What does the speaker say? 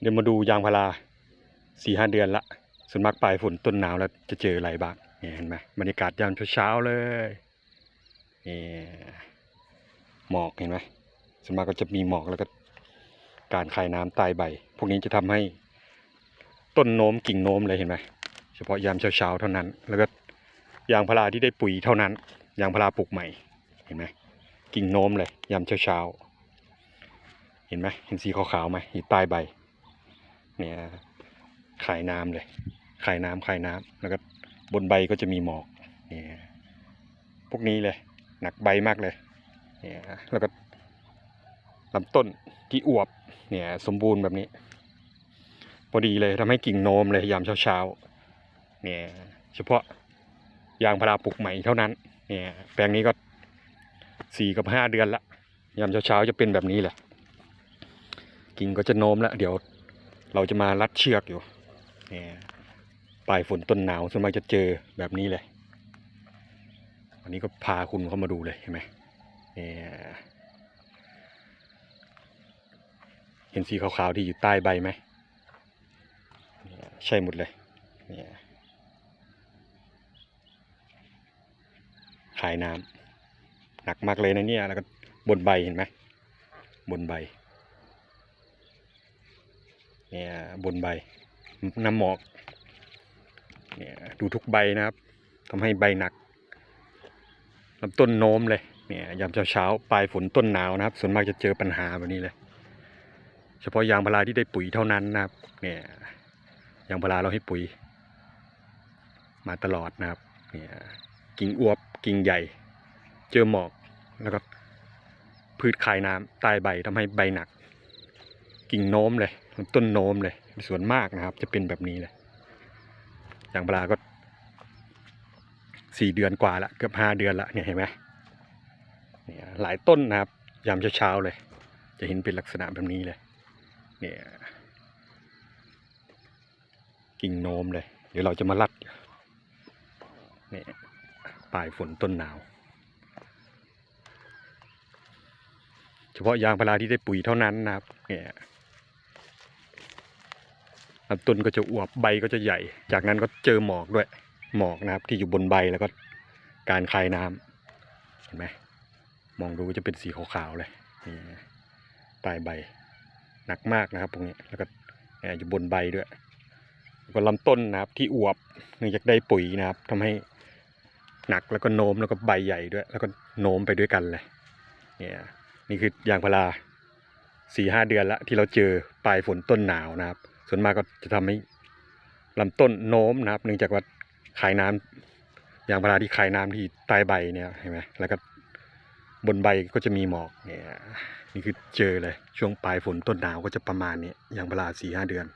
เดี๋ยวมาดูยางพาราสี่ห้าเดือนละส่วนมากปลายฝนต้นหนาวแล้วจะเจออะไรบ้างเนี่ยเห็นไหมบรรยากาศยามเช้าๆเลยนี่หมอกเห็นไหมส่วนมากก็จะมีหมอกแล้วก็การคายน้ำใต้ใบ พวกนี้จะทำให้ต้นโน้มกิ่งโน้มเลยเห็นไหมเฉพาะยามเช้าๆเท่านั้น แล้วก็ยางพาราที่ได้ปุ๋ยเท่านั้น ยางพาราปลูกใหม่เห็นไหมกิ่งโน้มเลยยามเช้าๆเห็นไหมเห็นสีขาวๆไหมอยู่ใต้ใบ เนี่ยขายน้ำเลย ขายน้ำขายน้ำแล้วก็บนใบก็จะมีหมอกเนี่ยพวกนี้เลย หนักใบมากเลยเนี่ยแล้วก็ลำต้นที่อวบเนี่ยสมบูรณ์แบบนี้ พอดีเลยทำให้กิ่งโนมเลยยามเช้าๆเนี่ยเฉพาะยางพาราปลูกใหม่เท่านั้นเนี่ยแปลงนี้ก็สี่กับห้าเดือนละยามเช้าๆจะเป็นแบบนี้แหละกิ่งก็จะโน้มแล้วเดี๋ยว เราจะมารัดเชือกอยู่นี่ปลายฝนต้นหนาวส่วนมากจะเจอแบบนี้เลยวันนี้ก็พาคุณเข้ามาดูเลยเห็นไหมเนี่ยเห็นสีขาวๆที่อยู่ใต้ใบไหมใช่หมดเลยเนี่ยขายน้ำหนักมากเลยนะเนี่ยแล้วก็บนใบเห็นไหมบนใบ เนี่ยบนใบน้ำหมอกเนี่ยดูทุกใบนะครับทำให้ใบหนักลำต้นโน้มเลยเนี่ยยามเช้าๆปลายฝนต้นหนาวนะครับ ส่วนมากจะเจอปัญหาแบบนี้เลย เฉพาะยางพาราที่ได้ปุ๋ยเท่านั้นนะครับเนี่ยยางพาราเราให้ปุ๋ย มาตลอดนะครับเนี่ยกิ่งอวบกิ่งใหญ่ เจอหมอกแล้วก็พืชคายน้ำใต้ใบทำให้ใบหนัก กิ่งโน้มเลยต้นโน้มเลยส่วนมากนะครับ จะเป็นแบบนี้เลยอย่างพาราก็สี่เดือนกว่าละเกือบห้าเดือนละเนี่ยเห็นไหมเนี่ยหลายต้นนะครับ ยามเช้าๆเลย จะเห็นเป็นลักษณะแบบนี้เลย เนี่ย กิ่งโน้มเลย เดี๋ยวเราจะมารัดเนี่ยปลายฝนต้นหนาว เฉพาะยางพาราที่ได้ปุ๋ยเท่านั้นนะครับ เนี่ย ลำต้นก็จะอวบใบก็จะใหญ่ จากนั้นก็เจอหมอกด้วย หมอกนะครับ ที่อยู่บนใบแล้วก็การคายน้ำเห็นไหมมองดูก็จะเป็นสีขาวๆเลยนี่ปลายใบหนักมากนะครับตรงนี้แล้วก็อยู่บนใบด้วยแล้วก็ลำต้นนะครับที่อวบเนื่องจากได้ปุ๋ยนะครับทำให้หนักแล้วก็โน้มแล้วก็ใบใหญ่ด้วย แล้วก็โน้มไปด้วยกันเลยเนี่ยนี่คือยางพาราสี่ห้าเดือนละที่เราเจอปลายฝนต้นหนาวนะครับ ส่วนมากก็จะทำให้ลำต้นโน้มนะครับ เนื่องจากว่าขายน้ำยางพาราที่ขายน้ำที่ใต้ใบเนี่ยเห็นไหมแล้วก็บนใบก็จะมีหมอกเนี่ยนี่คือเจอเลยช่วงปลายฝนต้นหนาวก็จะประมาณนี้ยางพาราสี่ห้าเดือน